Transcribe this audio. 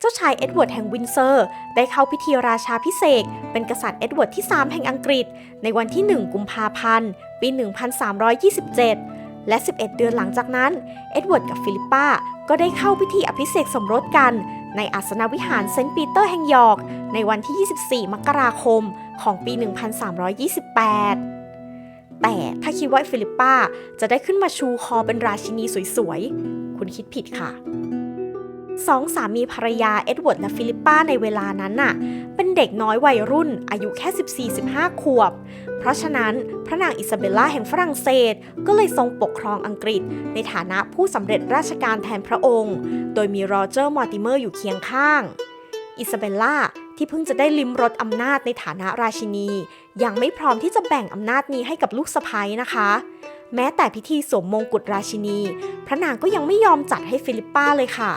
เจ้าชายเอ็ดเวิร์ดแห่งวินเซอร์ ได้เข้าพิธีราชาพิเศษเป็นกษัตริย์เอ็ดเวิร์ดที่ 3 แห่งอังกฤษ ในวันที่ 1 กุมภาพันธ์ ปี 1327 และ 11 เดือนหลังจากนั้น เอ็ดเวิร์ดกับฟิลิปปาก็ได้เข้าพิธีอภิเษกสมรสกัน ในอาสนวิหารเซนต์ปีเตอร์แห่งยอร์กในวันที่ 24 มกราคมของปี 1328แต่ถ้าคิดว่าฟิลิปปาจะได้ขึ้นมาชูคอเป็นราชินีสวยๆ คุณคิดผิดค่ะ สองสามีภรรยาเอ็ดเวิร์ดและฟิลิปปาในเวลานั้นน่ะ เป็นเด็กน้อยวัยรุ่นอายุแค่ 14-15 ขวบ เพราะฉะนั้นพระนางอิซาเบลล่าแห่งฝรั่งเศส ก็เลยทรงปกครองอังกฤษ ในฐานะผู้สำเร็จราชการแทนพระองค์ โดยมีโรเจอร์มอร์ติเมอร์อยู่เคียงข้าง อิซาเบลล่าที่เพิ่งจะได้ลิ้มรสอำนาจในฐานะราชินี ยังไม่พร้อมที่จะแบ่งอำนาจนี้ให้กับลูกสะใภ้นะคะ แม้แต่พิธีสวมมงกุฎราชินี พระนางก็ยังไม่ยอมจัดให้ฟิลิปปาเลยค่ะ